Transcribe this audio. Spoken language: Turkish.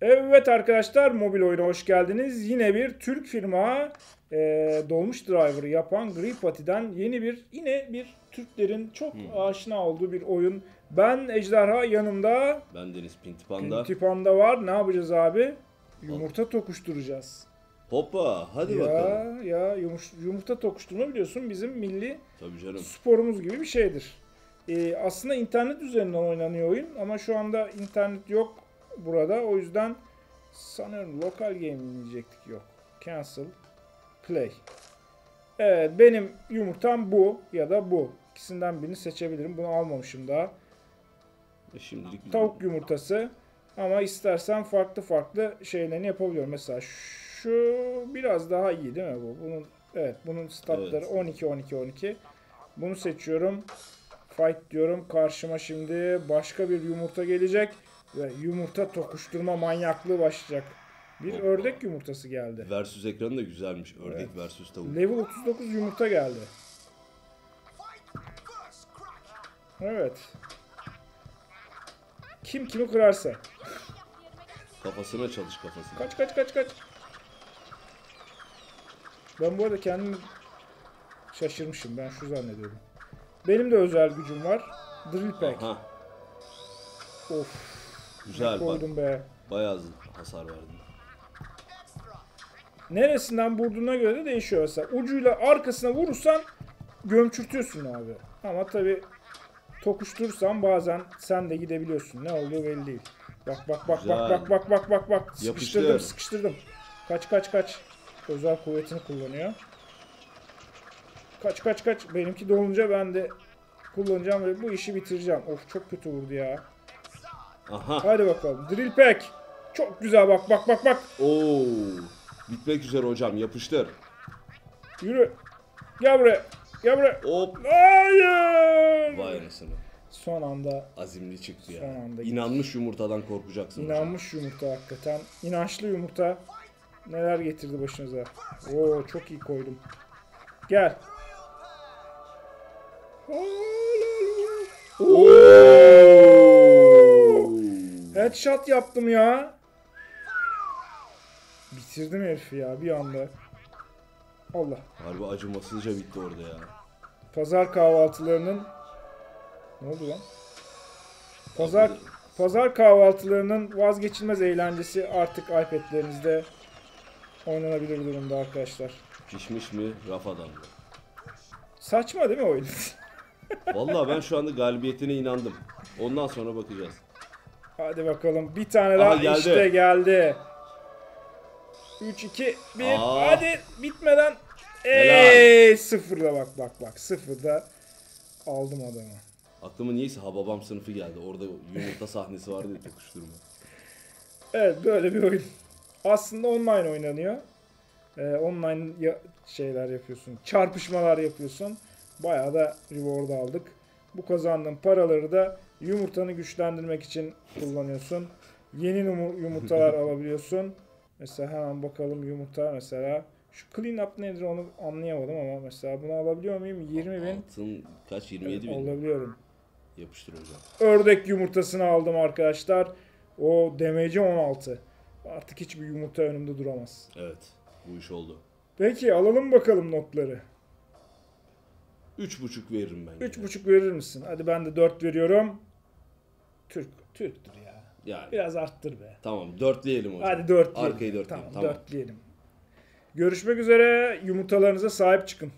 Evet arkadaşlar mobil oyuna hoş geldiniz. Yine bir Türk firma e, dolmuş driver yapan Gripati'den yeni bir yine bir Türklerin çok aşina olduğu bir oyun. Ben Ejderha yanımda Ben Deniz Pinti Panda. Tipanda var. Ne yapacağız abi? Yumurta tokuşturacağız. Hoppa hadi ya bakalım. ya yumuş- yumurta tokuşturma biliyorsun bizim milli sporumuz gibi bir şeydir. Ee, aslında internet üzerinden oynanıyor oyun ama şu anda internet yok burada. O yüzden sanıyorum lokal game diyecektik yok. Cancel. Play. Evet benim yumurtam bu ya da bu. İkisinden birini seçebilirim. Bunu almamışım daha. E, Şimdilik Tavuk yumurtası ama istersen farklı farklı şeylerini yapabiliyorum. Mesela şu biraz daha iyi değil mi bu? Bunun evet bunun statları Evet. 12 12 12. Bunu seçiyorum. Fight diyorum. Karşıma şimdi başka bir yumurta gelecek ve yumurta tokuşturma manyaklığı başlayacak. Bir Hoppa. ördek yumurtası geldi. Versus ekranı da güzelmiş. Ördek versus tavuk. Level 39 yumurta geldi. Evet. Kim kimi kırarsa. Kafasına çalış kafasına. Kaç kaç kaç kaç. Ben bu arada kendim şaşırmışım. Ben şu zannediyorum. Benim de özel gücüm var. Drill Pack. Aha Of. güzel bak. Be. Bayağı hasar verdin. Neresinden vurduğuna göre de değişiyor mesela. Ucuyla arkasına vurursan gömçürtüyorsun abi. Ama tabi tokuşturursan bazen sen de gidebiliyorsun. Ne olduğu belli değil. Bak bak bak Güzel. bak bak bak bak bak bak. Sıkıştırdım Yapıştır. sıkıştırdım. Kaç kaç kaç. Özel kuvvetini kullanıyor. Kaç kaç kaç. Benimki dolunca ben de kullanacağım ve bu işi bitireceğim. Of çok kötü vurdu ya. Aha. Hadi bakalım. Drill pack. Çok güzel bak bak bak bak. Oo. Bitmek üzere hocam. Yapıştır. Yürü. Gel buraya. Gel buraya. Hop. Hayır. Vay anasını. Son anda Azimli çıktı ya. Son anda İnanmış yumurtadan korkacaksın hocam. inanmış yumurta hakikaten. İnançlı yumurta neler getirdi başınıza. Oo çok iyi koydum. Gel. Headshot yaptım ya. Bitirdim herifi ya bir anda. Allah. Harbi acımasızca bitti orada ya. Pazar kahvaltılarının ne oldu lan? Pazar pazar kahvaltılarının vazgeçilmez eğlencesi artık iPad'lerinizde oynanabilir durumda arkadaşlar. Pişmiş mi? Rafadan mı? Saçma değil mi oyun? Vallahi ben şu anda galibiyetine inandım. Ondan sonra bakacağız. Hadi bakalım bir tane daha Aha, geldi. işte geldi. 3 2 1 Aa. hadi bitmeden. Ey sıfırda bak bak bak sıfırda aldım adamı. Aklıma niyeyse Hababam sınıfı geldi. Orada yumurta sahnesi vardı ya tokuşturma. Evet böyle bir oyun. Aslında online oynanıyor. Ee, online ya- şeyler yapıyorsun. Çarpışmalar yapıyorsun. Bayağı da reward aldık. Bu kazandığın paraları da yumurtanı güçlendirmek için kullanıyorsun. Yeni yumu- yumurtalar alabiliyorsun. Mesela hemen bakalım yumurta mesela. Şu clean up nedir onu anlayamadım ama mesela bunu alabiliyor muyum? 20 bin. Altın kaç? 27 bin. Alabiliyorum. Yapıştır hocam. Ördek yumurtasını aldım arkadaşlar. O demeci 16. Artık hiçbir yumurta önümde duramaz. Evet. Bu iş oldu. Peki alalım bakalım notları. 3,5 veririm ben. yine. 3.5 verir misin? Hadi ben de 4 veriyorum. Türk, Türktür ya. Yani. Biraz arttır be. Tamam 4 diyelim hocam. Hadi 4 diyelim. Arkayı 4 tamam, tamam. 4 diyelim. Görüşmek üzere. Yumurtalarınıza sahip çıkın.